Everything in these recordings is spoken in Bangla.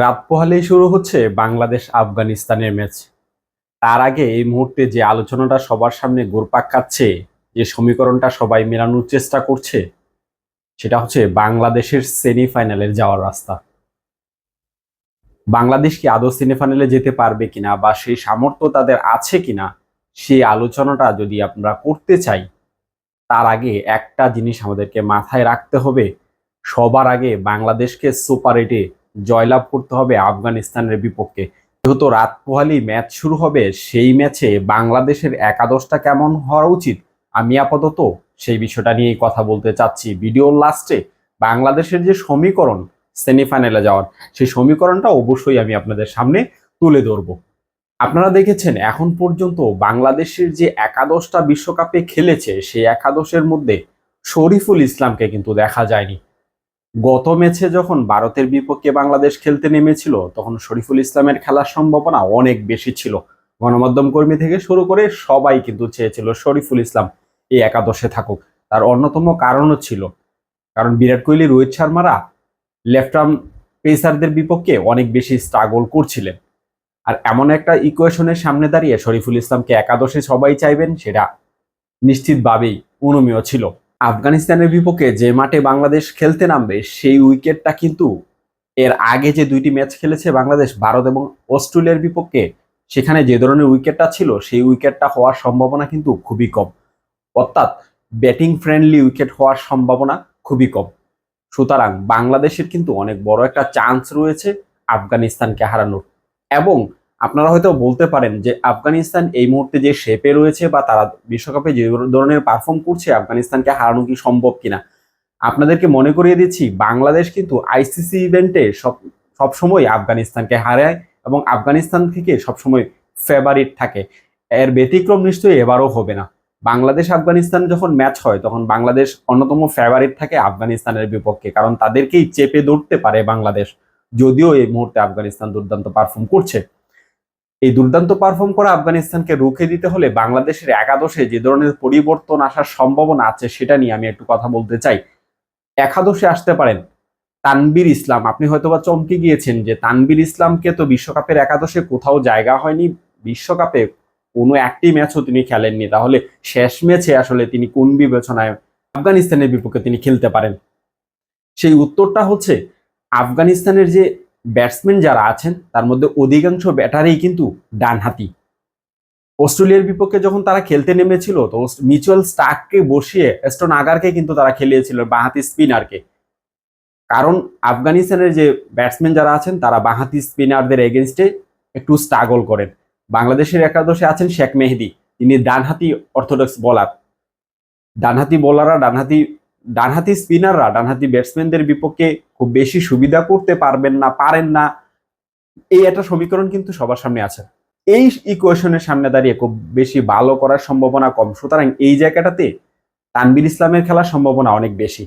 রাত পোহালেই শুরু হচ্ছে বাংলাদেশ আফগানিস্তানের ম্যাচ। তার আগে এই মুহূর্তে যে আলোচনাটা সবার সামনে গোরপাক কাচ্ছে যে সমীকরণটা সবাই মেলানোর চেষ্টা করছে, সেটা হচ্ছে বাংলাদেশের সেমিফাইনালের যাওয়ার রাস্তা। বাংলাদেশ কি আদৌ সেমিফাইনালে যেতে পারবে কিনা বা সেই সামর্থ্য তাদের আছে কিনা, সেই আলোচনাটা যদি আমরা করতে চাই, তার আগে একটা জিনিস আমাদেরকে মাথায় রাখতে হবে। সবার আগে বাংলাদেশকে সুপার জয়লাভ করতে হবে আফগানিস্তানের বিপক্ষে। যেহেতু রাত পোহালি ম্যাচ শুরু হবে, সেই ম্যাচে বাংলাদেশের একাদশটা কেমন হওয়া উচিত? আমি আপাতত সেই বিষয়টা নিয়েই কথা বলতে চাচ্ছি। ভিডিওর লাস্টে বাংলাদেশের যে সমীকরণ, সেমিফাইনালে যাওয়ার, সেই সমীকরণটা অবশ্যই আমি আপনাদের সামনে তুলে ধরব। আপনারা দেখেছেন, এখন পর্যন্ত বাংলাদেশের যে একাদশটা বিশ্বকাপে খেলেছে, সেই একাদশের মধ্যে শরীফুল ইসলামকে কিন্তু দেখা যায়নি। গত ম্যাচে যখন ভারতের বিপক্ষে বাংলাদেশ খেলতে নেমেছিল, তখন শরীফুল ইসলামের খেলার সম্ভাবনা অনেক বেশি ছিল। গণমাধ্যম কর্মী থেকে শুরু করে সবাই কিন্তু চেয়েছিল শরীফুল ইসলাম এই একাদশে থাকুক। তার অন্যতম কারণও ছিল। কারণ বিরাট কোহলি, রোহিত শর্মারা লেফট আর্ম পেসারদের বিপক্ষে অনেক বেশি স্ট্রাগল করছিলেন। আর এমন একটা ইকুয়েশনের সামনে দাঁড়িয়ে শরীফুল ইসলামকে একাদশে সবাই চাইবেন, সেটা নিশ্চিতভাবেই অনুমেয় ছিল। আফগানিস্তানের বিপক্ষে যে মাঠে বাংলাদেশ খেলতে নামবে, সেই উইকেটটা কিন্তু এর আগে যে দুইটি ম্যাচ খেলেছে বাংলাদেশ, ভারত এবং অস্ট্রেলিয়ার বিপক্ষে, সেখানে যে ধরনের উইকেটটা ছিল, সেই উইকেটটা হওয়ার সম্ভাবনা কিন্তু খুবই কম। অর্থাৎ ব্যাটিং ফ্রেন্ডলি উইকেট হওয়ার সম্ভাবনা খুবই কম। সুতরাং বাংলাদেশের কিন্তু অনেক বড় একটা চান্স রয়েছে আফগানিস্তানকে হারানোর এবং আপনারা হয়তো বলতে পারেন যে আফগানিস্তান এই মুহূর্তে যে শেপে রয়েছে বা তারা বিশ্বকাপে যে ধরনের পারফর্ম করছে আফগানিস্তানকে হারানো কি সম্ভব কিনা? আপনাদেরকে মনে করিয়ে দিচ্ছি, বাংলাদেশ কিন্তু আইসিসি ইভেন্টে সব সবসময় আফগানিস্তানকে হারায় এবং আফগানিস্তান থেকে সবসময় ফেভারিট থাকে। এর ব্যতিক্রম নিশ্চয়ই এবারও হবে না। বাংলাদেশ, আফগানিস্তান যখন ম্যাচ হয়, তখন বাংলাদেশ অন্যতম ফেভারিট থাকে আফগানিস্তানের বিপক্ষে, কারণ তাদেরকেই চেপে ধরতে পারে বাংলাদেশ। যদিও এই মুহূর্তে আফগানিস্তান দুর্দান্ত পারফর্ম করছে। এই দুর্দান্ত পারফর্ম করা আফগানিস্তানকে রুখে দিতে হলে বাংলাদেশের একাদশে যে ধরনের পরিবর্তন আসার সম্ভাবনা আছে সেটা নিয়ে আমি একটু কথা বলতে চাই। একাদশে আসতে পারেন তানবির ইসলাম। আপনি হয়তোবা চমকে গিয়েছেন যে তানবির ইসলামকে তো বিশ্বকাপের একাদশে কোথাও জায়গা হয়নি। বিশ্বকাপে কোনো একটি ম্যাচও তিনি খেলেননি। তাহলে শেষ ম্যাচে আসলে তিনি কোন বিবেচনায় আফগানিস্তানের বিপক্ষে তিনি খেলতে পারেন? সেই উত্তরটা হচ্ছে আফগানিস্তানের যে ব্যাটসম্যান যারা আছেন, তার মধ্যে অধিকাংশ ব্যাটারেই কিন্তু ডানহাতি। অস্ট্রেলিয়ার বিপক্ষে যখন তারা খেলতে নেমেছিল, তো মিচুয়াল স্টাককে বসিয়ে এস্টন আগারকে কিন্তু তারা খেলিয়েছিল, বাঁহাতি স্পিনারকে। কারণ আফগানিস্তানের যে ব্যাটসম্যান যারা আছেন, তারা বাঁহাতি স্পিনারদের এগেনস্টে একটু স্ট্রাগল করেন। বাংলাদেশের একাদশে আছেন শেখ মেহেদি, তিনি ডানহাতি অর্থোডক্স বলার ডানহাতি বোলাররা ডানহাতি ডানহাতি স্পিনাররা, ডানহাতি ব্যাটসম্যানদের বিপক্ষে খুব বেশি সুবিধা করতে পারবেন না, পারেন না। এই একটা সমীকরণ কিন্তু সবার সামনে আছে। এই ইকুয়েশনের সামনে দাঁড়িয়ে খুব বেশি ভালো করার সম্ভাবনা কম। সুতরাং এই জায়গাটাতে তানবির ইসলামের খেলার সম্ভাবনা অনেক বেশি।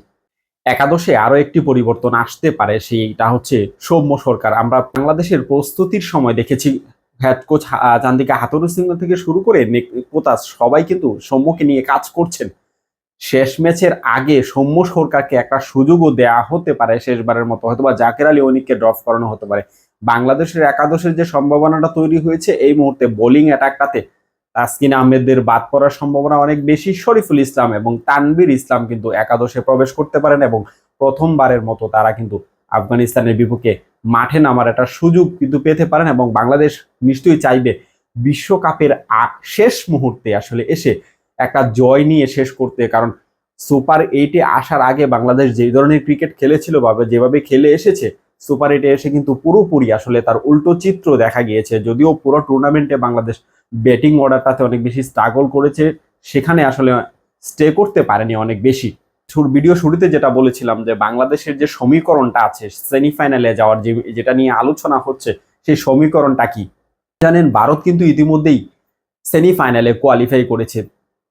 একাদশে আরও একটি পরিবর্তন আসতে পারে, সেইটা হচ্ছে সৌম্য সরকার। আমরা বাংলাদেশের প্রস্তুতির সময় দেখেছি, head coach Chandika Hathurusingha থেকে শুরু করে কোতাস সবাই কিন্তু সৌম্যকে নিয়ে কাজ করছেন। শেষ ম্যাচের আগে সৌম্য সরকারকে একটা সুযোগও দেয়া হতে পারে শেষবারের মতো হয়তো বা জাকের আলী অনিককে ড্রপ করানো হতে পারে। বাংলাদেশের একাদশের যে সম্ভাবনাটা তৈরি হয়েছে, এই মুহূর্তে বোলিং অ্যাটাকটাতে তাসকিন আহমেদদের বাদ পড়ার সম্ভাবনা অনেক বেশি। শরীফুল ইসলাম এবং তানবির ইসলাম কিন্তু একাদশে প্রবেশ করতে পারেন এবং প্রথমবারের মতো তারা কিন্তু আফগানিস্তানের বিপক্ষে মাঠে নামার একটা সুযোগ কিন্তু পেতে পারেন এবং বাংলাদেশ নিশ্চয়ই চাইবে বিশ্বকাপের শেষ মুহূর্তে আসলে এসে একটা জয় নিয়ে শেষ করতে, কারণ সুপার এইটে আসার আগে বাংলাদেশ যে ধরনের ক্রিকেট খেলেছিল বা যেভাবে খেলে এসেছে, সুপার এইটে এসে কিন্তু পুরোপুরি আসলে তার উল্টো চিত্র দেখা গিয়েছে। যদিও পুরো টুর্নামেন্টে বাংলাদেশ ব্যাটিং অর্ডারটাতে অনেক বেশি স্ট্রাগল করেছে, সেখানে আসলে স্টে করতে পারেনি অনেক বেশি। ভিডিও শুরুতে যেটা বলেছিলাম যে বাংলাদেশের যে সমীকরণটা আছে সেমিফাইনালে যাওয়ার যে, যেটা নিয়ে আলোচনা হচ্ছে, সেই সমীকরণটা কি? জানেন, ভারত কিন্তু ইতিমধ্যেই সেমিফাইনালে কোয়ালিফাই করেছে।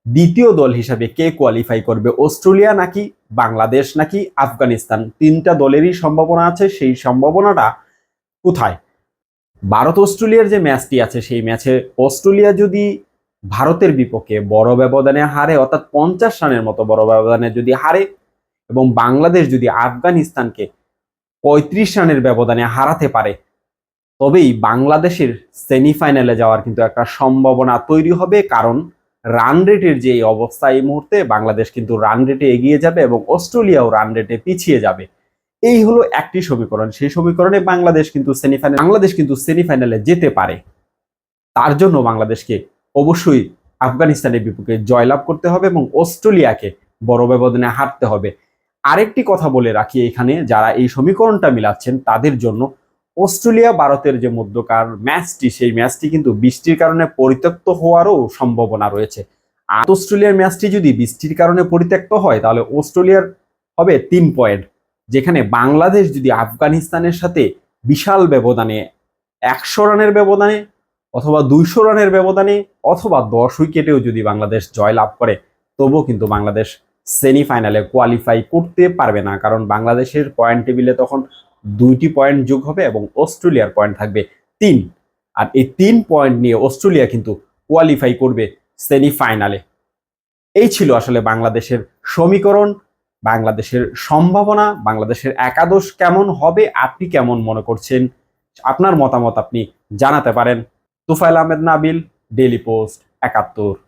দ্বিতীয় দল হিসাবে কে কোয়ালিফাই করবে? অস্ট্রেলিয়া নাকি বাংলাদেশ নাকি আফগানিস্তান? তিনটা দলেরই সম্ভাবনা আছে, সেই সম্ভাবনাটা কোথায়? ভারত অস্ট্রেলিয়ার যে ম্যাচটি আছে, সেই ম্যাচে অস্ট্রেলিয়া যদি ভারতের বিপক্ষে বড় ব্যবধানে হারে, অর্থাৎ পঞ্চাশ রানের মতো বড় ব্যবধানে যদি হারে এবং বাংলাদেশ যদি আফগানিস্তানকে পঁয়ত্রিশ রানের ব্যবধানে হারাতে পারে, তবেই বাংলাদেশের সেমিফাইনালে যাওয়ার কিন্তু একটা সম্ভাবনা তৈরি হবে। কারণ রান রেটের যে অবস্থা এই মুহূর্তে, বাংলাদেশ কিন্তু রান রেটে এগিয়ে যাবে এবং অস্ট্রেলিয়াও রান রেটে পিছিয়ে যাবে। এই হলো একটি সমীকরণ। সেই সমীকরণে বাংলাদেশ কিন্তু সেমিফাইনাল বাংলাদেশ কিন্তু সেমিফাইনালে যেতে পারে। তার জন্য বাংলাদেশকে অবশ্যই আফগানিস্তানের বিপক্ষে জয়লাভ করতে হবে এবং অস্ট্রেলিয়াকে বড় ব্যবধানে হারতে হবে। আরেকটি কথা বলে রাখি এখানে, যারা এই সমীকরণটা মিলাচ্ছেন তাদের জন্য অস্ট্রেলিয়া ভারতের যে মধ্যকার ম্যাচটি, সেই ম্যাচটি কিন্তু বৃষ্টির কারণে পরিত্যক্ত হওয়ারও সম্ভাবনা রয়েছে। আর অস্ট্রেলিয়ার ম্যাচটি যদি বৃষ্টির কারণে পরিত্যক্ত হয়, তাহলে অস্ট্রেলিয়ার হবে তিন পয়েন্ট, যেখানে বাংলাদেশ যদি আফগানিস্তানের সাথে বিশাল ব্যবধানে একশো রানের ব্যবধানে অথবা দুইশো রানের ব্যবধানে অথবা দশ উইকেটেও যদি বাংলাদেশ জয়লাভ করে, তবুও কিন্তু বাংলাদেশ সেমিফাইনালে কোয়ালিফাই করতে পারবে না। কারণ বাংলাদেশের পয়েন্ট টেবিলে তখন দুইটি পয়েন্ট যোগ হবে এবং অস্ট্রেলিয়ার পয়েন্ট থাকবে তিন। আর এই তিন পয়েন্ট নিয়ে অস্ট্রেলিয়া কিন্তু কোয়ালিফাই করবে সেমিফাইনালে এই ছিল আসলে বাংলাদেশের সমীকরণ, বাংলাদেশের সম্ভাবনা, বাংলাদেশের একাদশ কেমন হবে, আপনি কেমন মনে করছেন? আপনার মতামত আপনি জানাতে পারেন। তুফাইল আহমেদ নাবিল ডেলি পোস্ট একাত্তর।